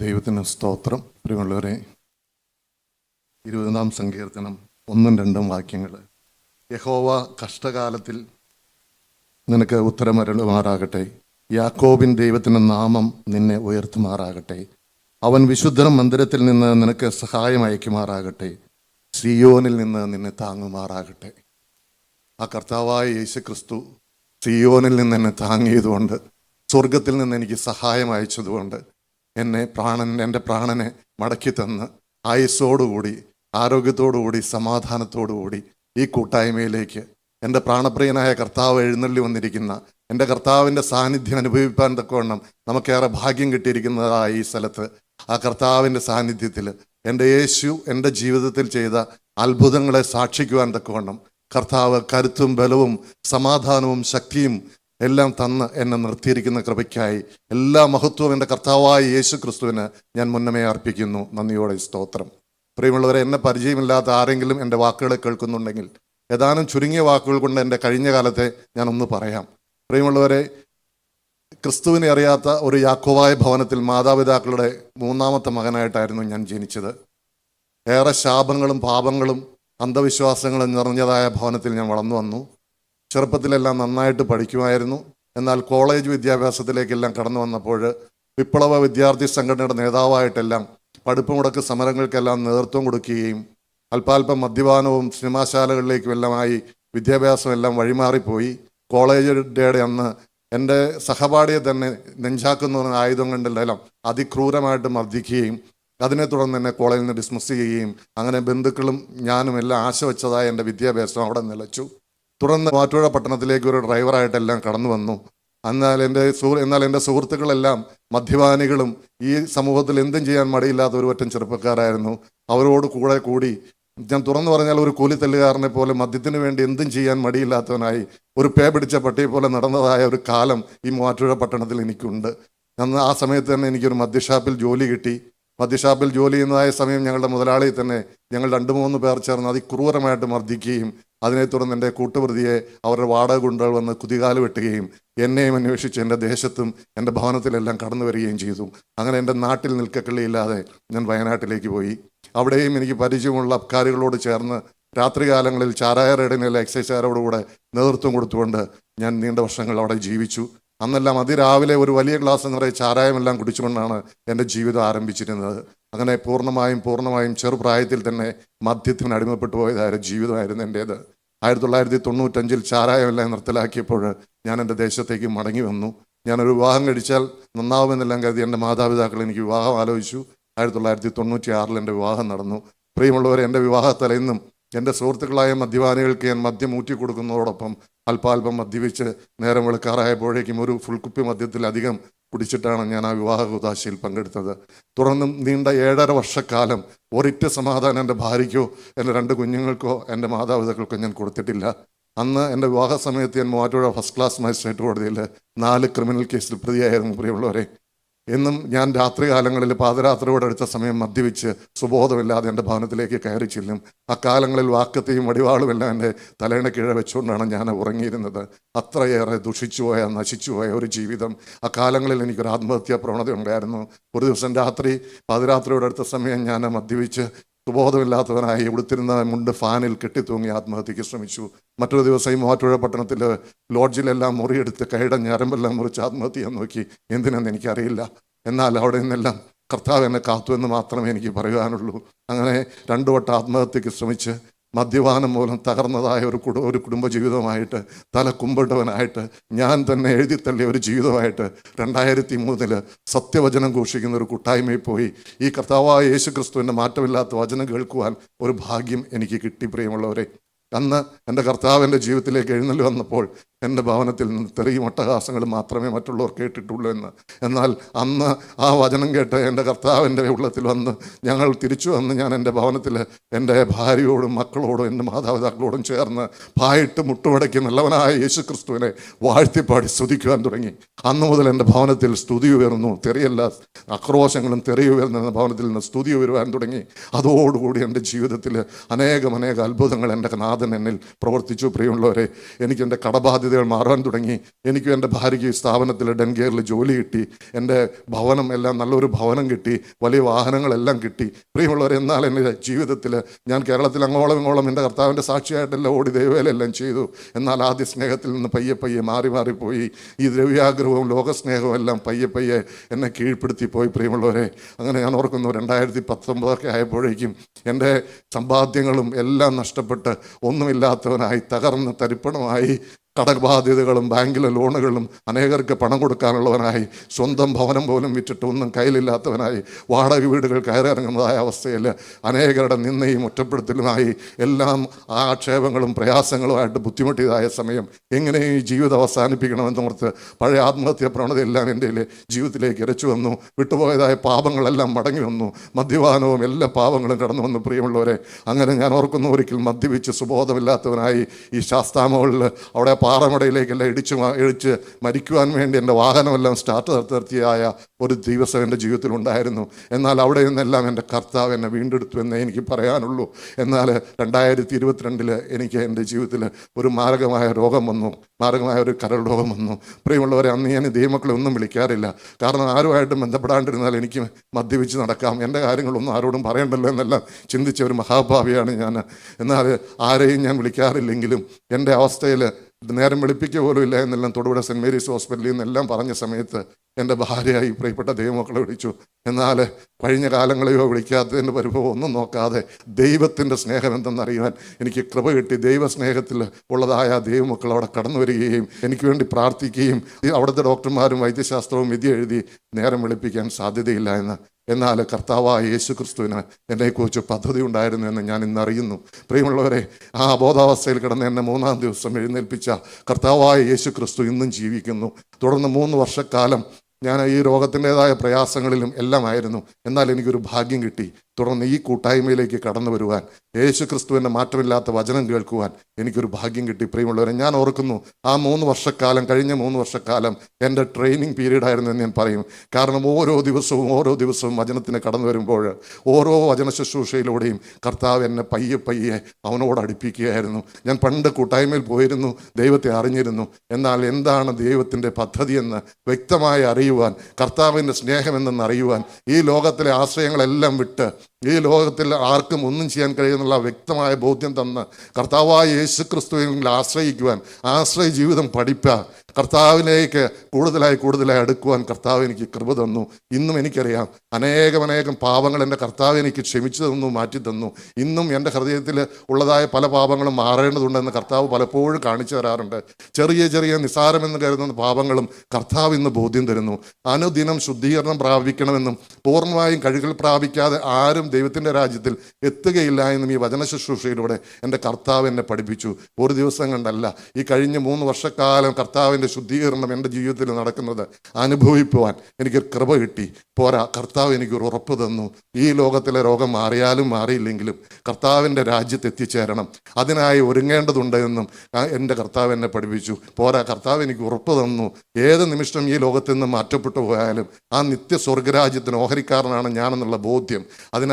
ദൈവത്തിന് സ്തോത്രം. പ്രിയമുള്ളവരെ ഇരുപതാം സങ്കീർത്തനം ഒന്നും രണ്ടും വാക്യങ്ങൾ യഹോവ കഷ്ടകാലത്തിൽ നിനക്ക് ഉത്തരമരളുമാറാകട്ടെ. യാക്കോബിൻ ദൈവത്തിന്റെ നാമം നിന്നെ ഉയർത്തുമാറാകട്ടെ. അവൻ വിശുദ്ധ മന്ദിരത്തിൽ നിന്ന് നിനക്ക് സഹായം അയക്കുമാറാകട്ടെ. സിയോനിൽ നിന്ന് നിന്നെ താങ്ങുമാറാകട്ടെ. ആ കർത്താവായ യേശു ക്രിസ്തു സിയോനിൽ നിന്ന് എന്നെ താങ്ങിയതുകൊണ്ട് സ്വർഗത്തിൽ നിന്ന് എനിക്ക് സഹായം അയച്ചതുകൊണ്ട് എന്നെ പ്രാണൻ എന്റെ പ്രാണനെ മടക്കി തന്ന് ആയുസ്സോടുകൂടി ആരോഗ്യത്തോടുകൂടി സമാധാനത്തോടുകൂടി ഈ കൂട്ടായ്മയിലേക്ക്. എന്റെ പ്രാണപ്രിയനായ കർത്താവ് എഴുന്നള്ളി വന്നിരിക്കുന്ന എന്റെ കർത്താവിന്റെ സാന്നിധ്യം അനുഭവിപ്പാൻ തക്കവണ്ണം നമുക്കേറെ ഭാഗ്യം കിട്ടിയിരിക്കുന്നതായ ഈ സ്ഥലത്ത്. ആ കർത്താവിന്റെ സാന്നിധ്യത്തിൽ എന്റെ യേശു എന്റെ ജീവിതത്തിൽ ചെയ്ത അത്ഭുതങ്ങളെ സാക്ഷിക്കുവാൻ തക്കവണ്ണം കർത്താവ് കരുത്തും ബലവും സമാധാനവും ശക്തിയും എല്ലാം തന്ന് എന്നെ നിർത്തിയിരിക്കുന്ന കൃപയ്ക്കായി എല്ലാ മഹത്വവും എന്റെ കർത്താവായ യേശു ക്രിസ്തുവിന് ഞാൻ മുന്നമേ അർപ്പിക്കുന്നു. നന്ദിയോടെ സ്തോത്രം. പ്രിയമുള്ളവരെ എന്നെ പരിചയമില്ലാത്ത ആരെങ്കിലും എന്റെ വാക്കുകളെ കേൾക്കുന്നുണ്ടെങ്കിൽ ഏതാനും ചുരുങ്ങിയ വാക്കുകൾ കൊണ്ട് എന്റെ കഴിഞ്ഞ കാലത്തെ ഞാൻ ഒന്ന് പറയാം. പ്രിയമുള്ളവരെ ക്രിസ്തുവിനെ അറിയാത്ത ഒരു യാക്കോവായ ഭവനത്തിൽ മാതാപിതാക്കളുടെ മൂന്നാമത്തെ മകനായിട്ടായിരുന്നു ഞാൻ ജനിച്ചത്. ഏറെ ശാപങ്ങളും പാപങ്ങളും അന്ധവിശ്വാസങ്ങളും നിറഞ്ഞതായ ഭവനത്തിൽ ഞാൻ വളർന്നു വന്നു. ചെറുപ്പത്തിലെല്ലാം നന്നായിട്ട് പഠിക്കുമായിരുന്നു. എന്നാൽ കോളേജ് വിദ്യാഭ്യാസത്തിലേക്കെല്ലാം കടന്നു വന്നപ്പോൾ വിപ്ലവ വിദ്യാർത്ഥി സംഘടനയുടെ നേതാവായിട്ടെല്ലാം പഠിപ്പ് മുടക്ക് സമരങ്ങൾക്കെല്ലാം നേതൃത്വം കൊടുക്കുകയും അല്പാൽപ്പം മദ്യപാനവും സിനിമാശാലകളിലേക്കുമെല്ലാമായി വിദ്യാഭ്യാസം എല്ലാം വഴിമാറിപ്പോയി. കോളേജ് ഡേയുടെ അന്ന് എന്റെ സഹപാഠിയെ തന്നെ നെഞ്ചാക്കുന്ന ആയുധം കൊണ്ടെല്ലാം അതിക്രൂരമായിട്ട് മർദ്ദിക്കുകയും അതിനെ തുടർന്ന് എന്നെ കോളേജിൽ നിന്ന് ഡിസ്മിസ് ചെയ്യുകയും അങ്ങനെ ബന്ധുക്കളും ഞാനും എല്ലാം ആശ വെച്ചതായ എന്റെ വിദ്യാഭ്യാസം അവിടെ നിലച്ചു. തുടർന്ന് മാറ്റുപുഴ പട്ടണത്തിലേക്ക് ഒരു ഡ്രൈവറായിട്ടെല്ലാം കടന്നു വന്നു. എന്നാൽ എന്റെ സുഹൃ എന്നാൽ എന്റെ സുഹൃത്തുക്കളെല്ലാം മദ്യപാനികളും ഈ സമൂഹത്തിൽ എന്തും ചെയ്യാൻ മടിയില്ലാത്ത ഒരു പറ്റം ചെറുപ്പക്കാരായിരുന്നു. അവരോട് കൂടെ കൂടി ഞാൻ തുറന്നു പറഞ്ഞാൽ ഒരു കൂലിത്തല്ലുകാരനെ പോലെ മദ്യത്തിന് വേണ്ടി എന്തും ചെയ്യാൻ മടിയില്ലാത്തവനായി ഒരു പേ പിടിച്ച പട്ടിയെ പോലെ നടന്നതായ ഒരു കാലം ഈ മൂവാറ്റുപുഴ പട്ടണത്തിൽ എനിക്കുണ്ട്. അന്ന് ആ സമയത്ത് തന്നെ എനിക്കൊരു മദ്യഷാപ്പിൽ ജോലി കിട്ടി. മദ്യഷാപ്പിൽ ജോലി ചെയ്യുന്നതായ സമയം ഞങ്ങളുടെ മുതലാളി തന്നെ ഞങ്ങൾ രണ്ട് മൂന്ന് പേർ ചേർന്ന് അതിക്രൂരമായിട്ട് മർദ്ദിക്കുകയും അതിനെ തുടർന്ന് എന്റെ കൂട്ടുപ്രതിയെ അവരുടെ വാടക ഗുണ്ടകൾ വന്ന് കുതികാൽ വെട്ടുകയും എന്നെയും അന്വേഷിച്ച് എന്റെ ദേശത്തും എന്റെ ഭവനത്തിലെല്ലാം കടന്നു വരികയും ചെയ്തു. അങ്ങനെ എന്റെ നാട്ടിൽ നിൽക്കക്കള്ളിയില്ലാതെ ഞാൻ വയനാട്ടിലേക്ക് പോയി. അവിടെയും എനിക്ക് പരിചയമുള്ള അബ്കാരികളോട് ചേർന്ന് രാത്രികാലങ്ങളിൽ ചാരായ റേഡിനിലെ എക്സൈസുകാരോടുകൂടെ നേതൃത്വം കൊടുത്തുകൊണ്ട് ഞാൻ നീണ്ട വർഷങ്ങൾ അവിടെ ജീവിച്ചു. അന്നെല്ലാം അതിരാവിലെ ഒരു വലിയ ഗ്ലാസ് നിറയെ ചാരായമെല്ലാം കുടിച്ചുകൊണ്ടാണ് എന്റെ ജീവിതം ആരംഭിച്ചിരുന്നത്. അങ്ങനെ പൂർണമായും പൂർണമായും ചെറുപ്രായത്തിൽ തന്നെ മദ്യത്തിന് അടിമപ്പെട്ടു പോയതായ ജീവിതമായിരുന്നു എന്റേത്. ആയിരത്തി തൊള്ളായിരത്തി തൊണ്ണൂറ്റഞ്ചിൽ ചാരായമെല്ലാം നിർത്തലാക്കിയപ്പോൾ ഞാൻ എന്റെ ദേശത്തേക്ക് മടങ്ങി വന്നു. ഞാനൊരു വിവാഹം കഴിച്ചാൽ നന്നാവുമെന്നെല്ലാം കരുതി എന്റെ മാതാപിതാക്കൾ എനിക്ക് വിവാഹം ആലോചിച്ചു. ആയിരത്തി തൊള്ളായിരത്തി തൊണ്ണൂറ്റി ആറിൽ എന്റെ വിവാഹം നടന്നു. പ്രിയമുള്ളവർ എന്റെ വിവാഹ ഇന്നും എന്റെ സുഹൃത്തുക്കളായ മദ്യപാനികൾക്ക് ഞാൻ മദ്യം ഊറ്റി കൊടുക്കുന്നതോടൊപ്പം അല്പാൽപ്പം മദ്യപിച്ച് നേരം വെളുക്കാറായപ്പോഴേക്കും ഒരു ഫുൾ കുപ്പി മദ്യത്തിലധികം കുടിച്ചിട്ടാണ് ഞാൻ ആ വിവാഹ കുതാശയിൽ പങ്കെടുത്തത്. തുടർന്നും നീണ്ട ഏഴര വർഷക്കാലം ഒരിറ്റ സമാധാനം എന്റെ ഭാര്യയ്ക്കോ എന്റെ രണ്ട് കുഞ്ഞുങ്ങൾക്കോ എന്റെ മാതാപിതാക്കൾക്കോ ഞാൻ കൊടുത്തിട്ടില്ല. അന്ന് എന്റെ വിവാഹ സമയത്ത് ഞാൻ മൂവാറ്റുപുഴ ഫസ്റ്റ് ക്ലാസ് മജിസ്ട്രേറ്റ് കോടതിയിൽ നാല് ക്രിമിനൽ കേസിൽ പ്രതിയായിരുന്നു. പ്രിയമുള്ളവരെ എന്നും ഞാൻ രാത്രികാലങ്ങളിൽ പാതിരാത്രിയോട് അടുത്ത സമയം മദ്യപിച്ച് സുബോധമില്ലാതെ എന്റെ ഭവനത്തിലേക്ക് കയറി ചെല്ലും. അക്കാലങ്ങളിൽ വാക്കത്തെയും വടിവാളും എല്ലാം എന്റെ തലേണ കീഴെ വെച്ചുകൊണ്ടാണ് ഞാൻ ഉറങ്ങിയിരുന്നത്. അത്രയേറെ ദുഷിച്ചുപോയ നശിച്ചുപോയ ഒരു ജീവിതം. അക്കാലങ്ങളിൽ എനിക്കൊരു ആത്മഹത്യാ പ്രവണത ഉണ്ടായിരുന്നു ഒരു ദിവസം രാത്രി പാതിരാത്രിയോട് അടുത്ത സമയം ഞാൻ മദ്യപിച്ച് സുബോധമില്ലാത്തവനായി ഉടുത്തിരുന്ന മുണ്ട് ഫാനിൽ കെട്ടിത്തൂങ്ങി ആത്മഹത്യക്ക് ശ്രമിച്ചു. മറ്റൊരു ദിവസം ഈ മൂവാറ്റുപുഴ പട്ടണത്തിൽ ലോഡ്ജിലെല്ലാം മുറിയെടുത്ത് കൈടഞ്ഞ് ഞരമ്പെല്ലാം മുറിച്ച് ആത്മഹത്യ ചെയ്യാൻ നോക്കി. എന്തിനെന്ന് എനിക്കറിയില്ല. എന്നാൽ അവിടെ നിന്നെല്ലാം കർത്താവ് എന്നെ കാത്തു എന്ന് മാത്രമേ എനിക്ക് പറയാനുള്ളൂ. അങ്ങനെ രണ്ടു വട്ടം ആത്മഹത്യക്ക് ശ്രമിച്ച് മദ്യപാനം മൂലം തകർന്നതായ ഒരു കുടു ഒരു കുടുംബജീവിതമായിട്ട് തല കുമ്പിട്ടവനായിട്ട് ഞാൻ തന്നെ എഴുതി തള്ളിയ ഒരു ജീവിതമായിട്ട് രണ്ടായിരത്തി മൂന്നിൽ സത്യവചനം ഘോഷിക്കുന്ന ഒരു കൂട്ടായ്മയിൽ പോയി. ഈ കർത്താവായ യേശു ക്രിസ്തുവിന്റെ മാറ്റമില്ലാത്ത വചനം കേൾക്കുവാൻ ഒരു ഭാഗ്യം എനിക്ക് കിട്ടി പ്രിയമുള്ളവരെ. അന്ന് എന്റെ കർത്താവ് എന്റെ ജീവിതത്തിലേക്ക് എഴുന്നള്ളി വന്നപ്പോൾ എന്റെ ഭവനത്തിൽ നിന്ന് തെറിയും ഒട്ടഹാസങ്ങളും മാത്രമേ മറ്റുള്ളവർ കേട്ടിട്ടുള്ളൂ എന്ന്. എന്നാൽ അന്ന് ആ വചനം കേട്ട് എന്റെ കർത്താവിന്റെ ഉള്ളത്തിൽ വന്ന് ഞങ്ങൾ തിരിച്ചു വന്ന് ഞാൻ എന്റെ ഭവനത്തിൽ എന്റെ ഭാര്യയോടും മക്കളോടും എന്റെ മാതാപിതാക്കളോടും ചേർന്ന് പായിട്ട് മുട്ടുമടക്കി നല്ലവനായ യേശു ക്രിസ്തുവിനെ വാഴ്ത്തിപ്പാടി സ്തുതിക്കുവാൻ തുടങ്ങി. അന്ന് മുതൽ എന്റെ ഭവനത്തിൽ സ്തുതി ഉയർന്നു. തെറിയല്ല ആക്രോശങ്ങളും തെറി ഉയർന്നിരുന്ന ഭവനത്തിൽ നിന്ന് സ്തുതി ഉയരുവാൻ തുടങ്ങി. അതോടുകൂടി എന്റെ ജീവിതത്തിൽ അനേകം അനേക അത്ഭുതങ്ങൾ എന്റെ നാഥൻ എന്നിൽ പ്രവർത്തിച്ചു. പ്രിയമുള്ളവരെ എനിക്ക് എന്റെ കടബാധ്യതകൾ മാറാൻ തുടങ്ങി. എനിക്കും എന്റെ ഭാര്യയ്ക്ക് സ്ഥാപനത്തിൽ ഡെൻകെയറിൽ ജോലി കിട്ടി. എന്റെ ഭവനം എല്ലാം നല്ലൊരു ഭവനം കിട്ടി. വലിയ വാഹനങ്ങളെല്ലാം കിട്ടി. പ്രിയമുള്ളവർ എന്നാൽ എന്റെ ജീവിതത്തിൽ ഞാൻ കേരളത്തിൽ അങ്ങോളം ഇങ്ങോളം എന്റെ കർത്താവിന്റെ സാക്ഷിയായിട്ടെല്ലാം ഓടി ദൈവവേലെല്ലാം ചെയ്തു. എന്നാൽ ആദ്യ സ്നേഹത്തിൽ നിന്ന് പയ്യെ പയ്യെ മാറി മാറിപ്പോയി ഈ ദ്രവ്യാഗ്രഹവും ലോകസ്നേഹവും എല്ലാം പയ്യെ പയ്യെ എന്നെ കീഴ്പ്പെടുത്തി പോയി പ്രിയമുള്ളവരെ. അങ്ങനെ ഞാൻ ഓർക്കുന്നു രണ്ടായിരത്തി പത്തൊമ്പതൊക്കെ ആയപ്പോഴേക്കും എന്റെ സമ്പാദ്യങ്ങളും എല്ലാം നഷ്ടപ്പെട്ട് ഒന്നുമില്ലാത്തവനായി തകർന്ന് തരിപ്പണമായി കടബാധ്യതകളും ബാങ്കിലെ ലോണുകളും അനേകർക്ക് പണം കൊടുക്കാനുള്ളവനായി സ്വന്തം ഭവനം പോലും വിറ്റിട്ട് ഒന്നും കയ്യിലില്ലാത്തവനായി വാടക വീടുകൾ കയറിയിറങ്ങുന്നതായ അവസ്ഥയിൽ അനേകരുടെ നിന്നയും ഒറ്റപ്പെടുത്തലുമായി എല്ലാം ആക്ഷേപങ്ങളും പ്രയാസങ്ങളുമായിട്ട് ബുദ്ധിമുട്ടിയതായ സമയം. എങ്ങനെ ഈ ജീവിതം അവസാനിപ്പിക്കണമെന്നോർത്ത് പഴയ ആത്മഹത്യാ പ്രവണതയെല്ലാം എന്റെ ജീവിതത്തിലേക്ക് ഇരച്ചു വന്നു. വിട്ടുപോയതായ പാപങ്ങളെല്ലാം മടങ്ങി വന്നു. മദ്യപാനവും എല്ലാ പാപങ്ങളും കടന്നു വന്നു. പ്രിയമുള്ളവരെ അങ്ങനെ ഞാൻ ഓർക്കുന്നു ഒരിക്കൽ മദ്യപിച്ച് സുബോധമില്ലാത്തവനായി ഈ ശാസ്താമകളിൽ അവിടെ പാറമടയിലേക്കെല്ലാം ഇടിച്ച് ഇടിച്ച് മരിക്കുവാൻ വേണ്ടി എന്റെ വാഹനമെല്ലാം സ്റ്റാർട്ട് നിർത്തിയായ ഒരു ദിവസം എന്റെ ജീവിതത്തിൽ ഉണ്ടായിരുന്നു എന്നാൽ അവിടെ നിന്നെല്ലാം എന്റെ കർത്താവ് എന്നെ വീണ്ടെടുത്തു എന്നേ എനിക്ക് പറയാനുള്ളൂ. എന്നാൽ രണ്ടായിരത്തി ഇരുപത്തിരണ്ടിൽ എനിക്ക് എന്റെ ജീവിതത്തിൽ ഒരു മാരകമായ രോഗം വന്നു. മാരകമായ ഒരു കരൾ രോഗം വന്നു. പ്രിയമുള്ളവരെ അന്ന് ഞാൻ ദൈവമക്കളെ ഒന്നും വിളിക്കാറില്ല. കാരണം ആരുമായിട്ടും ബന്ധപ്പെടാണ്ടിരുന്നാൽ എനിക്ക് മദ്യപിച്ച് നടക്കാം. എന്റെ കാര്യങ്ങളൊന്നും ആരോടും പറയണ്ടല്ലോ എന്നെല്ലാം ചിന്തിച്ച ഒരു മഹാഭാവിയാണ് ഞാൻ. എന്നാൽ ആരെയും ഞാൻ വിളിക്കാറില്ലെങ്കിലും എന്റെ അവസ്ഥയിൽ നേരം വെളുപ്പിക്കുക പോലും ഇല്ല എന്നെല്ലാം തൊടുപുഴ സെന്റ് മേരീസ് ഹോസ്പിറ്റലിൽ നിന്നെല്ലാം പറഞ്ഞ സമയത്ത് എന്റെ ഭാര്യ ഈ പ്രിയപ്പെട്ട ദൈവമക്കളെ വിളിച്ചു. എന്നാൽ കഴിഞ്ഞ കാലങ്ങളെയോ വിളിക്കാത്തതിന്റെ പരിഭവം ഒന്നും നോക്കാതെ ദൈവത്തിന്റെ സ്നേഹം എന്തെന്നറിയുവാൻ എനിക്ക് കൃപ കിട്ടി. ദൈവസ്നേഹത്തിൽ ഉള്ളതായ ദൈവമക്കൾ അവിടെ കടന്നു വരികയും എനിക്ക് വേണ്ടി പ്രാർത്ഥിക്കുകയും അവിടുത്തെ ഡോക്ടർമാരും വൈദ്യശാസ്ത്രവും വിധി എഴുതി നേരം വെളുപ്പിക്കാൻ സാധ്യതയില്ല എന്ന് എന്നാൽ കർത്താവായ യേശു ക്രിസ്തുവിന് എന്നെക്കുറിച്ച് പദ്ധതി ഉണ്ടായിരുന്നു എന്ന് ഞാൻ ഇന്ന് അറിയുന്നു പ്രിയമുള്ളവരെ ആ അബോധാവസ്ഥയിൽ കിടന്ന് എന്നെ മൂന്നാം ദിവസം എഴുന്നേൽപ്പിച്ച കർത്താവായ യേശു ക്രിസ്തു ഇന്നും ജീവിക്കുന്നു. തുടർന്ന് മൂന്ന് വർഷക്കാലം ഞാൻ ഈ രോഗത്തിന്റെതായ പ്രയാസങ്ങളിലും എല്ലാമായിരുന്നു. എന്നാൽ എനിക്കൊരു ഭാഗ്യം കിട്ടി. തുടർന്ന് ഈ കൂട്ടായ്മയിലേക്ക് കടന്നു വരുവാൻ യേശു ക്രിസ്തുവിന്റെ മാറ്റമില്ലാത്ത വചനം കേൾക്കുവാൻ എനിക്കൊരു ഭാഗ്യം കിട്ടി. പ്രിയമുള്ളവരെ ഞാൻ ഓർക്കുന്നു ആ മൂന്ന് വർഷക്കാലം കഴിഞ്ഞ മൂന്ന് വർഷക്കാലം എന്റെ ട്രെയിനിങ് പീരീഡ് ആയിരുന്നു എന്ന് ഞാൻ പറയും. കാരണം ഓരോ ദിവസവും ഓരോ ദിവസവും വചനത്തിന് കടന്നു വരുമ്പോൾ ഓരോ വചന ശുശ്രൂഷയിലൂടെയും കർത്താവ് എന്നെ പയ്യെ പയ്യെ അവനോട് അടുപ്പിക്കുകയായിരുന്നു. ഞാൻ പണ്ട് കൂട്ടായ്മയിൽ പോയിരുന്നു ദൈവത്തെ അറിഞ്ഞിരുന്നു. എന്നാൽ എന്താണ് ദൈവത്തിന്റെ പദ്ധതിയെന്ന് വ്യക്തമായി അറിയുവാൻ കർത്താവിന്റെ സ്നേഹമെന്തെന്ന് അറിയുവാൻ ഈ ലോകത്തിലെ ആശ്രയങ്ങളെല്ലാം വിട്ട് ഈ ലോകത്തിൽ ആർക്കും ഒന്നും ചെയ്യാൻ കഴിയുന്നുള്ള വ്യക്തമായ ബോധ്യം തന്ന കർത്താവായ യേശു ക്രിസ്തുവിൽ ആശ്രയിക്കുവാൻ ആശ്രയ ജീവിതം പഠിപ്പാൻ കർത്താവിലേക്ക് കൂടുതലായി കൂടുതലായി അടുക്കുവാൻ കർത്താവ് എനിക്ക് കൃപ തന്നു. ഇന്നും എനിക്കറിയാം അനേകം അനേകം പാപങ്ങൾ എന്റെ കർത്താവ് എനിക്ക് ക്ഷമിച്ചു തന്നു മാറ്റി തന്നു. ഇന്നും എന്റെ ഹൃദയത്തിൽ ഉള്ളതായ പല പാപങ്ങളും മാറേണ്ടതുണ്ടെന്ന് കർത്താവ് പലപ്പോഴും കാണിച്ചു തരാറുണ്ട്. ചെറിയ ചെറിയ നിസാരമെന്ന് കരുതുന്ന പാപങ്ങളും കർത്താവ് ഇന്ന് ബോധ്യം തരുന്നു. അനുദിനം ശുദ്ധീകരണം പ്രാപിക്കണമെന്നും പൂർണമായും കഴുകൽ പ്രാപിക്കാതെ ആരും ദൈവത്തിന്റെ രാജ്യത്തിൽ എത്തുകയില്ല എന്നും ഈ വചന ശുശ്രൂഷയിലൂടെ എന്റെ കർത്താവ് എന്നെ പഠിപ്പിച്ചു. ഒരു ദിവസം കണ്ടല്ല ഈ കഴിഞ്ഞ മൂന്ന് വർഷക്കാലം കർത്താവിന്റെ ശുദ്ധീകരണം എന്റെ ജീവിതത്തിൽ നടക്കുന്നത് അനുഭവിക്കുവാൻ എനിക്ക് കൃപ കിട്ടി. പോരാ കർത്താവ് എനിക്കൊരു ഉറപ്പ് തന്നു. ഈ ലോകത്തിലെ രോഗം മാറിയാലും മാറിയില്ലെങ്കിലും കർത്താവിന്റെ രാജ്യത്ത് എത്തിച്ചേരണം. അതിനായി ഒരുങ്ങേണ്ടതുണ്ട് എന്നും എന്റെ കർത്താവ് എന്നെ പഠിപ്പിച്ചു. പോരാ കർത്താവ് എനിക്ക് ഉറപ്പ് തന്നു. ഏത് നിമിഷം ഈ ലോകത്തിൽ നിന്ന് മാറ്റപ്പെട്ടു പോയാലും ആ നിത്യ സ്വർഗരാജ്യത്തിന് ഓഹരിക്കാരനാണ് ഞാനെന്നുള്ള ബോധ്യം.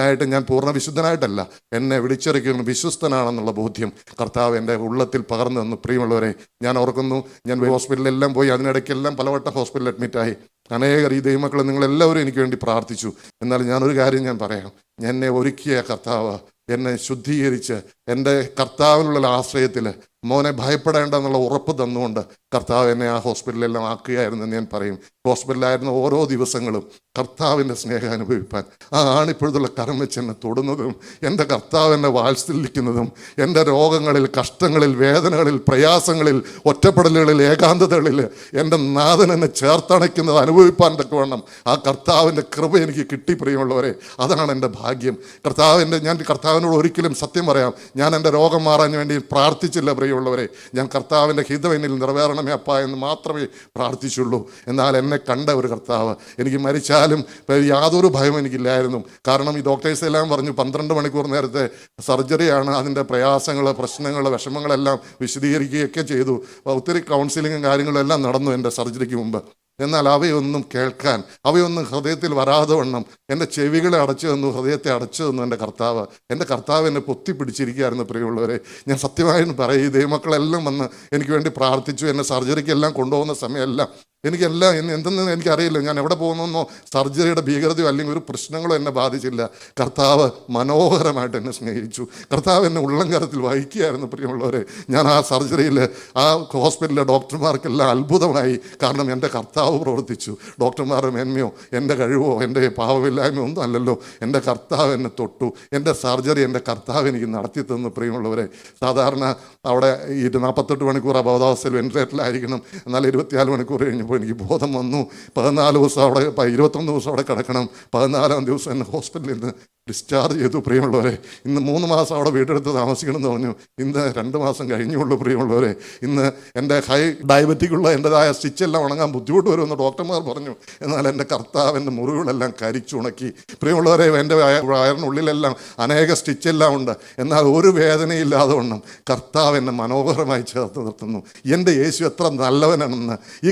അതിനായിട്ട് ഞാൻ പൂർണ വിശുദ്ധനായിട്ടല്ല. എന്നെ വിളിച്ചിറക്കുന്ന വിശ്വസ്തനാണെന്നുള്ള ബോധ്യം കർത്താവ് എന്റെ ഉള്ളത്തിൽ പകർന്നു തന്നു. പ്രിയമുള്ളവരെ ഞാൻ ഓർക്കുന്നു ഞാൻ ഹോസ്പിറ്റലിലെല്ലാം പോയി അതിനിടയ്ക്കെല്ലാം പലവട്ടം ഹോസ്പിറ്റലിൽ അഡ്മിറ്റായി അനേകർ ഈ ദൈവമക്കളെ നിങ്ങളെല്ലാവരും എനിക്ക് വേണ്ടി പ്രാർത്ഥിച്ചു. എന്നാൽ ഞാനൊരു കാര്യം ഞാൻ പറയാം. എന്നെ ഒരുക്കിയ കർത്താവ് എന്നെ ശുദ്ധീകരിച്ച് എന്റെ കർത്താവിനുള്ള ആശ്രയത്തിൽ മോനെ ഭയപ്പെടേണ്ട എന്നുള്ള ഉറപ്പ് തന്നുകൊണ്ട് കർത്താവ് എന്നെ ആ ഹോസ്പിറ്റലിലെല്ലാം ആക്കുകയായിരുന്നു ഞാൻ പറയും. ഹോസ്പിറ്റലിലായിരുന്ന ഓരോ ദിവസങ്ങളും കർത്താവിന്റെ സ്നേഹം അനുഭവിപ്പാൻ. ആ ആണിപ്പോഴത്തുള്ള കരം വെച്ച് എന്നെ തൊടുന്നതും എന്റെ കർത്താവ് എന്നെ വാത്സല്യിക്കുന്നതും എന്റെ രോഗങ്ങളിൽ കഷ്ടങ്ങളിൽ വേദനകളിൽ പ്രയാസങ്ങളിൽ ഒറ്റപ്പെടലുകളിൽ ഏകാന്തതകളിൽ എന്റെ നാഥൻ എന്നെ ചേർത്തണയ്ക്കുന്നത് അനുഭവിപ്പാൻ തക്കവണ്ണം ആ കർത്താവിന്റെ കൃപ എനിക്ക് കിട്ടി പ്രിയമുള്ളവരെ. അതാണ് എന്റെ ഭാഗ്യം. കർത്താവിന്റെ ഞാൻ കർത്താവിനോട് ഒരിക്കലും സത്യം പറയാം. ഞാൻ എന്റെ രോഗം മാറാൻ വേണ്ടി പ്രാർത്ഥിച്ചില്ല പ്രിയമുള്ളവരെ. ഞാൻ കർത്താവിന്റെ ഹിതം എന്നിൽ നിറവേറണമേ അപ്പ എന്ന് മാത്രമേ പ്രാർത്ഥിച്ചുള്ളൂ. എന്നാൽ എന്നെ കണ്ട ഒരു കർത്താവ് എനിക്ക് മരിച്ചാലും ഇപ്പൊ യാതൊരു ഭയം എനിക്കില്ലായിരുന്നു. കാരണം ഈ ഡോക്ടേഴ്സ് എല്ലാം പറഞ്ഞു പന്ത്രണ്ട് മണിക്കൂർ നേരത്തെ സർജറിയാണ് അതിന്റെ പ്രയാസങ്ങൾ പ്രശ്നങ്ങൾ വിഷമങ്ങളെല്ലാം വിശദീകരിക്കുകയൊക്കെ ചെയ്തു. ഒത്തിരി കൗൺസിലിങ്ങും കാര്യങ്ങളും എല്ലാം നടന്നു എന്റെ സർജറിക്ക് മുമ്പ്. എന്നാൽ അവയൊന്നും കേൾക്കാൻ അവയൊന്നും ഹൃദയത്തിൽ വരാതെ വണ്ണം എന്റെ ചെവികളെ അടച്ചു തന്നു ഹൃദയത്തെ അടച്ചു തന്നു എന്റെ കർത്താവ്. എന്റെ കർത്താവ് എന്നെ പൊത്തി പൊത്തിപ്പിടിച്ചിരിക്കുകയായിരുന്നു പ്രിയമുള്ളവരെ. ഞാൻ സത്യമായും പറയും ഈ ദൈവമക്കളെല്ലാം വന്ന് എനിക്ക് വേണ്ടി പ്രാർത്ഥിച്ചു എന്നെ സർജറിക്കെല്ലാം കൊണ്ടുപോകുന്ന സമയമെല്ലാം എനിക്കെല്ലാം എന്തെന്ന് എനിക്കറിയില്ല. ഞാൻ എവിടെ പോകുന്നെന്നോ സർജറിയുടെ ഭീകരതയോ അല്ലെങ്കിൽ ഒരു പ്രശ്നങ്ങളോ എന്നെ ബാധിച്ചില്ല. കർത്താവ് മനോഹരമായിട്ട് എന്നെ സ്നേഹിച്ചു. കർത്താവ് എന്നെ ഉള്ളംകരത്തിൽ വഹിക്കുകയായിരുന്നു പ്രിയമുള്ളവരെ. ഞാൻ ആ സർജറിയിൽ ആ ഹോസ്പിറ്റലിലെ ഡോക്ടർമാർക്കെല്ലാം അത്ഭുതമായി. കാരണം എന്റെ കർത്താവ് പ്രവർത്തിച്ചു. ഡോക്ടർമാരുടെ മേന്മയോ എന്റെ കഴിവോ എന്റെ പാവമില്ലായ്മയോ ഒന്നും അല്ലല്ലോ. എന്റെ കർത്താവ് എന്നെ തൊട്ടു. എന്റെ സർജറി എന്റെ കർത്താവ് എനിക്ക് നടത്തി തന്നു പ്രിയമുള്ളവരെ. സാധാരണ അവിടെ ഈ നാൽപ്പത്തെട്ട് മണിക്കൂർ അബോധാവസ്ഥയിൽ വെന്റിലേറ്ററിലായിരിക്കണം എന്നാൽ ഇരുപത്തിനാല് മണിക്കൂർ കഴിഞ്ഞപ്പോൾ എനിക്ക് ബോധം വന്നു. പതിനാല് ദിവസം അവിടെ ഇരുപത്തൊന്ന് ദിവസം അവിടെ കിടക്കണം. പതിനാലാം ദിവസം എന്നെ ഹോസ്പിറ്റലിൽ നിന്ന് ഡിസ്ചാർജ് ചെയ്തു പ്രിയമുള്ളവരെ. ഇന്ന് മൂന്ന് മാസം അവിടെ വീടെടുത്ത് താമസിക്കണമെന്ന് പറഞ്ഞു. ഇന്ന് രണ്ട് മാസം കഴിഞ്ഞുള്ളൂ പ്രിയമുള്ളവരെ. ഇന്ന് എന്റെ ഹൈ ഡയബറ്റിക്കുള്ള എന്റെതായ സ്റ്റിച്ചെല്ലാം ഉണങ്ങാൻ ബുദ്ധിമുട്ട് വരുമെന്ന് ഡോക്ടർമാർ പറഞ്ഞു. എന്നാൽ എന്റെ കർത്താവ് എന്റെ മുറിവുകളെല്ലാം കരിച്ചുണക്കി പ്രിയമുള്ളവരെ എന്റെ വയ- വയറിനുള്ളിലെല്ലാം അനേക സ്റ്റിച്ചെല്ലാം ഉണ്ട്. എന്നാൽ ഒരു വേദനയില്ലാതെ വണ്ണം കർത്താവ് എന്നെ മനോഹരമായി ചേർത്ത് നിർത്തുന്നു. എന്റെ യേശു എത്ര നല്ലവനാണെന്ന്. ഈ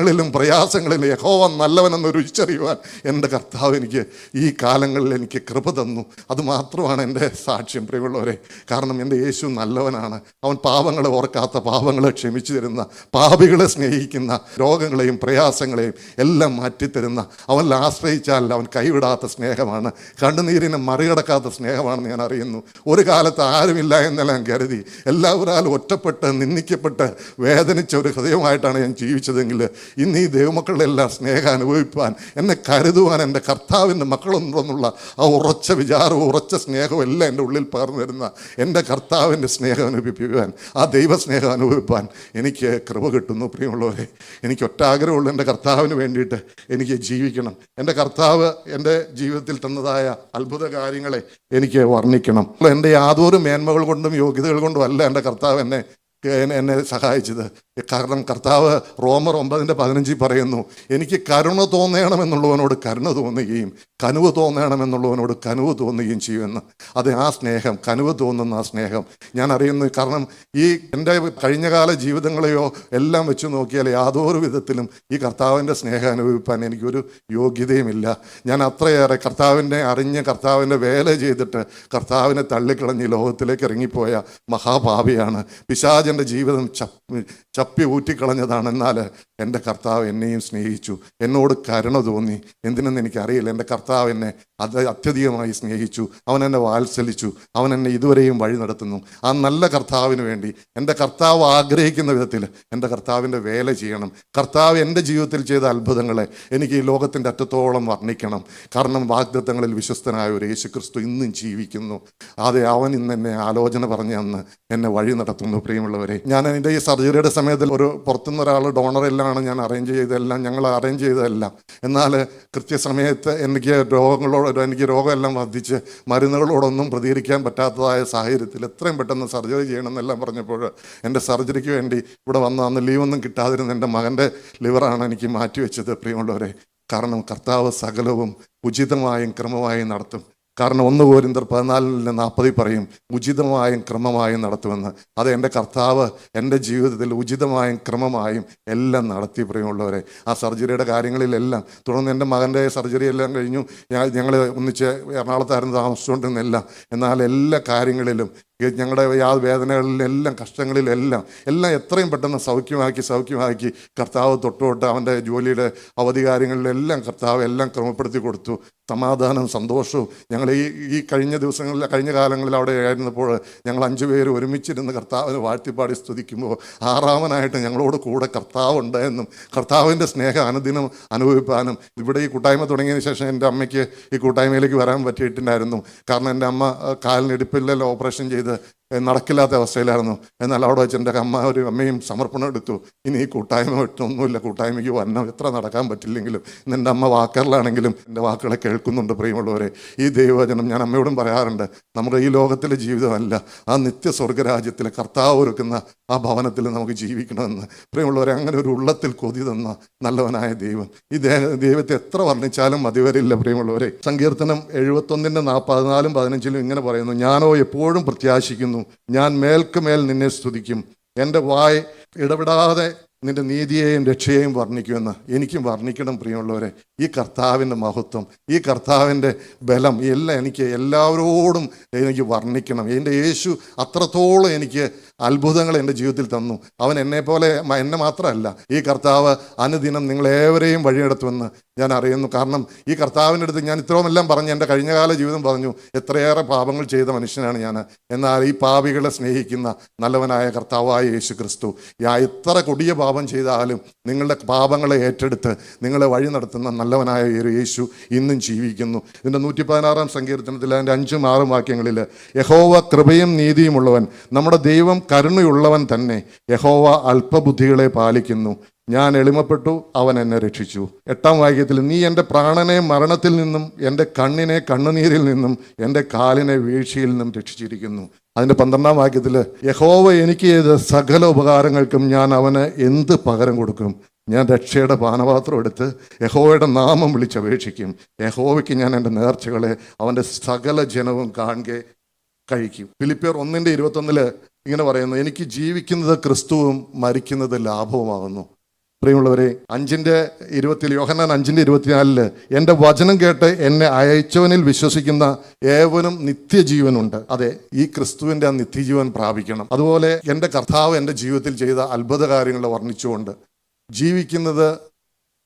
കഷ്ടങ്ങളിലും പ്രയാസങ്ങളിലും യഹോവ നല്ലവനെന്ന് രുചിച്ചറിയുവാൻ എന്റെ കർത്താവ് എനിക്ക് ഈ കാലങ്ങളിൽ എനിക്ക് കൃപ തന്നു. അത് മാത്രമാണ് എന്റെ സാക്ഷ്യം പ്രിയമുള്ളവരെ. കാരണം എന്റെ യേശു നല്ലവനാണ്. അവൻ പാപങ്ങളെ ഓർക്കാത്ത പാപങ്ങളെ ക്ഷമിച്ചു തരുന്ന പാപികളെ സ്നേഹിക്കുന്ന രോഗങ്ങളെയും പ്രയാസങ്ങളെയും എല്ലാം മാറ്റിത്തരുന്ന അവനിൽ ആശ്രയിച്ചാൽ അവൻ കൈവിടാത്ത സ്നേഹമാണ്. കണ്ണുനീരിനെ മറികടക്കാത്ത സ്നേഹമാണെന്ന് ഞാൻ അറിയുന്നു. ഒരു കാലത്ത് ആരുമില്ല എന്നെല്ലാം കരുതി. എല്ലാവരാലും ഒറ്റപ്പെട്ട് നിന്ദിക്കപ്പെട്ട് വേദനിച്ച ഒരു ഹൃദയമായിട്ടാണ് ഞാൻ ജീവിച്ചതെങ്കിൽ ഇന്ന് ഈ ദൈവമക്കളെല്ലാം സ്നേഹം അനുഭവിപ്പാൻ എന്നെ കരുതുവാൻ എന്റെ കർത്താവിന്റെ മക്കളുണ്ടെന്നുള്ള ആ ഉറച്ച വിചാരവും ഉറച്ച സ്നേഹവും എല്ലാം എന്റെ ഉള്ളിൽ പകർന്നു തരുന്ന എന്റെ കർത്താവിന്റെ സ്നേഹം അനുഭവിപ്പിക്കുവാൻ ആ ദൈവസ്നേഹം അനുഭവിപ്പാൻ എനിക്ക് കൃപ കിട്ടുന്നു പ്രിയമുള്ളവരെ. എനിക്ക് ഒറ്റ ആഗ്രഹമുള്ള എന്റെ കർത്താവിന് വേണ്ടിയിട്ട് എനിക്ക് ജീവിക്കണം. എന്റെ കർത്താവ് എന്റെ ജീവിതത്തിൽ തന്നതായ അത്ഭുത കാര്യങ്ങളെ എനിക്ക് വർണിക്കണം. എന്റെ യാതൊരു മേന്മകൾ കൊണ്ടും യോഗ്യതകൾ കൊണ്ടും അല്ല എന്റെ കർത്താവ് എന്നെ എന്നെ സഹായിച്ചത്. കാരണം കർത്താവ് റോമർ ഒമ്പതിന്റെ പതിനഞ്ചിൽ പറയുന്നു എനിക്ക് കരുണ തോന്നണമെന്നുള്ളവനോട് കരുണ തോന്നുകയും കനുവ് തോന്നണമെന്നുള്ളവനോട് കനുവ് തോന്നുകയും ചെയ്യുമെന്ന് അത് ആ സ്നേഹം കനുവ് തോന്നുന്ന ആ സ്നേഹം. ഞാൻ അറിയുന്നു കാരണം ഈ എന്റെ കഴിഞ്ഞകാല ജീവിതങ്ങളെയോ എല്ലാം വെച്ച് നോക്കിയാൽ യാതൊരു വിധത്തിലും ഈ കർത്താവിന്റെ സ്നേഹം അനുഭവിപ്പാൻ എനിക്കൊരു യോഗ്യതയുമില്ല. ഞാൻ അത്രയേറെ കർത്താവിനെ അറിഞ്ഞ് കർത്താവിന്റെ വേല ചെയ്തിട്ട് കർത്താവിനെ തള്ളിക്കളഞ്ഞ് ലോകത്തിലേക്ക് ഇറങ്ങിപ്പോയ മഹാഭാവിയാണ് പിശാജന്റെ ജീവിതം ചപ്പി ഊറ്റിക്കളഞ്ഞതാണ് എന്നാൽ എന്റെ കർത്താവ് എന്നെയും സ്നേഹിച്ചു. എന്നോട് കരുണ തോന്നി. എന്തിനെന്ന് എനിക്കറിയില്ല. എന്റെ കർത്താവ് എന്നെ അത് അത്യധികമായി സ്നേഹിച്ചു. അവൻ എന്നെ വാത്സലിച്ചു അവൻ എന്നെ ഇതുവരെയും വഴി നടത്തുന്നു. ആ നല്ല കർത്താവിന് വേണ്ടി എന്റെ കർത്താവ് ആഗ്രഹിക്കുന്ന വിധത്തിൽ എന്റെ കർത്താവിന്റെ വേല ചെയ്യണം. കർത്താവ് എന്റെ ജീവിതത്തിൽ ചെയ്ത അത്ഭുതങ്ങളെ എനിക്ക് ഈ ലോകത്തിന്റെ അറ്റത്തോളം വർണിക്കണം. കാരണം വാഗ്ദത്തങ്ങളിൽ വിശ്വസ്തനായ ഒരു യേശുക്രിസ്തു ഇന്നും ജീവിക്കുന്നു. അതെ അവൻ ഇന്ന് എന്നെ ആലോചന പറഞ്ഞു അന്ന് എന്നെ വഴി നടത്തുന്നു പ്രിയമുള്ളവരെ. ഞാൻ എന്റെ ഈ സർജറിയുടെ സമയത്തിൽ ഒരു പുറത്തുനിന്ന് ഒരാൾ ഡോണറെല്ലാം ഞാൻ അറേഞ്ച് ചെയ്തതെല്ലാം ഞങ്ങൾ അറേഞ്ച് ചെയ്തതെല്ലാം. എന്നാൽ കൃത്യസമയത്ത് എനിക്ക് രോഗങ്ങളോട് എനിക്ക് രോഗമെല്ലാം വർദ്ധിച്ച് മരുന്നുകളോടൊന്നും പ്രതികരിക്കാൻ പറ്റാത്തതായ സാഹചര്യത്തിൽ എത്രയും പെട്ടെന്ന് സർജറി ചെയ്യണമെന്നെല്ലാം പറഞ്ഞപ്പോൾ എന്റെ സർജറിക്ക് വേണ്ടി ഇവിടെ വന്ന അന്ന് ലീവൊന്നും കിട്ടാതിരുന്ന എന്റെ മകന്റെ ലിവറാണ് എനിക്ക് മാറ്റിവെച്ചത്. പ്രിയമുള്ളവരെ കാരണം കർത്താവ് സകലവും ഉചിതമായും ക്രമമായും നടത്തും. കാരണം ഒന്ന് കോരിന്തർ പതിനാലിന് നാൽപ്പതിൽ പറയും ഉചിതമായും ക്രമമായും നടത്തുമെന്ന്. അത് എന്റെ കർത്താവ് എന്റെ ജീവിതത്തിൽ ഉചിതമായും ക്രമമായും എല്ലാം നടത്തി. പ്രിയമുള്ളവരെ ആ സർജറിയുടെ കാര്യങ്ങളിലെല്ലാം തുടർന്ന് എന്റെ മകന്റെ സർജറി എല്ലാം കഴിഞ്ഞു. ഞങ്ങൾ ഒന്നിച്ച് എറണാകുളത്തായിരുന്നു താമസിച്ചുകൊണ്ടിരുന്നെല്ലാം എന്നാൽ എല്ലാ കാര്യങ്ങളിലും ഞങ്ങളുടെ യാ വേദനകളിലെല്ലാം കഷ്ടങ്ങളിലെല്ലാം എല്ലാം എത്രയും പെട്ടെന്ന് സൗഖ്യമാക്കി സൗഖ്യമാക്കി കർത്താവ് തൊട്ടുതൊട്ട് അവന്റെ ജോലിയുടെ അവധി കാര്യങ്ങളിലെല്ലാം കർത്താവ് എല്ലാം ക്രമപ്പെടുത്തി കൊടുത്തു. സമാധാനം സന്തോഷവും ഞങ്ങൾ ഈ ഈ കഴിഞ്ഞ ദിവസങ്ങളിൽ കഴിഞ്ഞ കാലങ്ങളിൽ അവിടെ ആയിരുന്നപ്പോൾ ഞങ്ങൾ അഞ്ചു പേര് ഒരുമിച്ചിരുന്ന് കർത്താവിനെ വാഴ്ത്തിപ്പാടി സ്തുതിക്കുമ്പോൾ ആറാമനായിട്ട് ഞങ്ങളോട് കൂടെ കർത്താവ് എന്നും കർത്താവിന്റെ സ്നേഹം അനുദിനം അനുഭവിപ്പാനും ഇവിടെ ഈ കൂട്ടായ്മ തുടങ്ങിയതിന് ശേഷം എന്റെ അമ്മയ്ക്ക് ഈ കൂട്ടായ്മയിലേക്ക് വരാൻ പറ്റിയിട്ടുണ്ടായിരുന്നു. കാരണം എന്റെ അമ്മ ആ, കാലിന് ഇടുപ്പില്ലല്ലോ ഓപ്പറേഷൻ ചെയ്ത് надо നടക്കില്ലാത്ത അവസ്ഥയിലായിരുന്നു. എന്നാൽ അവിടെ വെച്ച് എന്റെ അമ്മ ഒരു അമ്മയും സമർപ്പണം എടുത്തു. ഇനി ഈ കൂട്ടായ്മ വിട്ടൊന്നുമില്ല കൂട്ടായ്മയ്ക്ക് വന്ന എത്ര നടക്കാൻ പറ്റില്ലെങ്കിലും എന്റെ അമ്മ വാക്കറിലാണെങ്കിലും എന്റെ വാക്കുകളെ കേൾക്കുന്നുണ്ട് പ്രിയമുള്ളവരെ. ഈ ദൈവവചനം ഞാൻ അമ്മയോടും പറയാറുണ്ട്. നമ്മുടെ ഈ ലോകത്തിലെ ജീവിതമല്ല. ആ നിത്യ സ്വർഗരാജ്യത്തിലെ കർത്താവ് ഒരുക്കുന്ന ആ ഭവനത്തിൽ നമുക്ക് ജീവിക്കണമെന്ന്. പ്രിയമുള്ളവരെ അങ്ങനെ ഒരു ഉള്ളത്തിൽ കൊതി തന്ന നല്ലവനായ ദൈവം. ഈ ദൈവത്തെ എത്ര വർണിച്ചാലും മതി വരില്ല പ്രിയമുള്ളവരെ. സങ്കീർത്തനം എഴുപത്തൊന്നിന്റെ നാൽപ്പതിനാലും പതിനാലും പതിനഞ്ചിലും ഇങ്ങനെ പറയുന്നു. ഞാനോ എപ്പോഴും പ്രത്യാശിക്കുന്നു. ഞാൻ മേൽക്കുമേൽ നിന്നെ സ്തുതിക്കും. എന്റെ വായ് ഇടപെടാതെ നിന്റെ നീതിയെയും രക്ഷയെയും വർണിക്കുമെന്ന് എനിക്കും വർണിക്കണം പ്രിയമുള്ളവരെ. ഈ കർത്താവിന്റെ മഹത്വം ഈ കർത്താവിന്റെ ബലം എല്ലാം എനിക്ക് എല്ലാവരോടും എനിക്ക് വർണിക്കണം. എന്റെ യേശു അത്രത്തോളം എനിക്ക് അത്ഭുതങ്ങൾ എന്റെ ജീവിതത്തിൽ തന്നു. അവൻ എന്നെ പോലെ എന്നെ മാത്രമല്ല ഈ കർത്താവ് അനുദിനം നിങ്ങളേവരെയും വഴിയെടുത്തുവെന്ന് ഞാൻ അറിയുന്നു. കാരണം ഈ കർത്താവിന്റെ അടുത്ത് ഞാൻ ഇത്രയുമെല്ലാം പറഞ്ഞു എന്റെ കഴിഞ്ഞകാല ജീവിതം പറഞ്ഞു എത്രയേറെ പാപങ്ങൾ ചെയ്ത മനുഷ്യനാണ് ഞാൻ. എന്നാൽ ഈ പാപികളെ സ്നേഹിക്കുന്ന നല്ലവനായ കർത്താവായ യേശു ക്രിസ്തു ഇത്ര കൊടിയ പാപം ചെയ്താലും നിങ്ങളുടെ പാപങ്ങളെ ഏറ്റെടുത്ത് നിങ്ങളെ വഴി നടത്തുന്ന നല്ലവനായ ഒരു യേശു ഇന്നും ജീവിക്കുന്നു. ഇതിന്റെ നൂറ്റി പതിനാറാം സങ്കീർത്തനത്തിൽ അതിന്റെ അഞ്ചും ആറും വാക്യങ്ങളിൽ യഹോവ കൃപയും നീതിയുമുള്ളവൻ നമ്മുടെ ദൈവം കരുണയുള്ളവൻ തന്നെ. യഹോവ അല്പബുദ്ധികളെ പാലിക്കുന്നു. ഞാൻ എളിമപ്പെട്ടു അവൻ എന്നെ രക്ഷിച്ചു. എട്ടാം വാക്യത്തിൽ നീ എന്റെ പ്രാണനെ മരണത്തിൽ നിന്നും എന്റെ കണ്ണിനെ കണ്ണുനീരിൽ നിന്നും എന്റെ കാലിനെ വീഴ്ചയിൽ നിന്നും രക്ഷിച്ചിരിക്കുന്നു. അതിന്റെ പന്ത്രണ്ടാം വാക്യത്തിൽ യഹോവ എനിക്ക് ചെയ്ത സകല ഉപകാരങ്ങൾക്കും ഞാൻ അവന് എന്ത് പകരം കൊടുക്കും? ഞാൻ രക്ഷയുടെ പാനപാത്രം എടുത്ത് യഹോവയുടെ നാമം വിളിച്ചപേക്ഷിക്കും. യഹോവയ്ക്ക് ഞാൻ എന്റെ നേർച്ചകളെ അവന്റെ സകല ജനവും കാണുക കഴിക്കും. ഫിലിപ്പിയർ ഒന്നിന്റെ ഇരുപത്തൊന്നിൽ ഇങ്ങനെ പറയുന്നു എനിക്ക് ജീവിക്കുന്നത് ക്രിസ്തുവും മരിക്കുന്നത് ലാഭവുമാകുന്നു. പ്രിയമുള്ളവരെ അഞ്ചിന്റെ ഇരുപത്തി യോഹന്നാൻ അഞ്ചിന്റെ ഇരുപത്തിനാലിൽ എന്റെ വചനം കേട്ട് എന്നെ അയച്ചവനിൽ വിശ്വസിക്കുന്ന ഏവനും നിത്യജീവനുണ്ട്. അതെ ഈ ക്രിസ്തുവിന്റെ ആ നിത്യജീവൻ പ്രാപിക്കണം. അതുപോലെ എന്റെ കർത്താവ് എന്റെ ജീവിതത്തിൽ ചെയ്ത അത്ഭുത കാര്യങ്ങൾ വർണിച്ചുകൊണ്ട് ജീവിക്കുന്നത്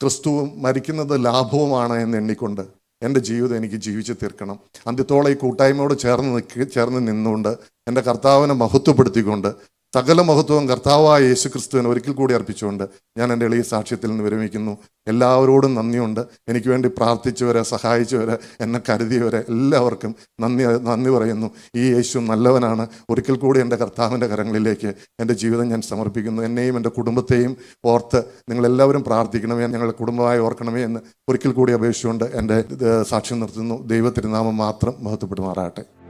ക്രിസ്തുവും മരിക്കുന്നത് ലാഭവുമാണ് എന്ന് എണ്ണിക്കൊണ്ട് എന്റെ ജീവിതം എനിക്ക് ജീവിച്ച് തീർക്കണം. അന്ത്യത്തോളം ഈ കൂട്ടായ്മയോട് ചേർന്ന് നിൽക്കി ചേർന്ന് നിന്നുകൊണ്ട് എന്റെ കർത്താവിനെ മഹത്വപ്പെടുത്തിക്കൊണ്ട് സകല മഹത്വവും കർത്താവായ യേശു ക്രിസ്തുവിന് ഒരിക്കൽ കൂടി അർപ്പിച്ചുകൊണ്ട് ഞാൻ എന്റെ എളിയ സാക്ഷ്യത്തിൽ നിന്ന് വിരമിക്കുന്നു. എല്ലാവരോടും നന്ദിയുണ്ട്. എനിക്ക് വേണ്ടി പ്രാർത്ഥിച്ചവരെ സഹായിച്ചവരെ എന്നെ കരുതിയവരെ എല്ലാവർക്കും നന്ദി നന്ദി പറയുന്നു. ഈ യേശു നല്ലവനാണ്. ഒരിക്കൽ കൂടി എന്റെ കർത്താവിന്റെ കരങ്ങളിലേക്ക് എന്റെ ജീവിതം ഞാൻ സമർപ്പിക്കുന്നു. എന്നെയും എന്റെ കുടുംബത്തെയും ഓർത്ത് നിങ്ങളെല്ലാവരും പ്രാർത്ഥിക്കണമേ ഞങ്ങളുടെ കുടുംബമായി ഓർക്കണമേ എന്ന് ഒരിക്കൽ കൂടി അപേക്ഷിച്ചുകൊണ്ട് എന്റെ സാക്ഷ്യം നിർത്തുന്നു. ദൈവത്തിരുനാമം മാത്രം മഹത്വപ്പെടുമാറാകട്ടെ.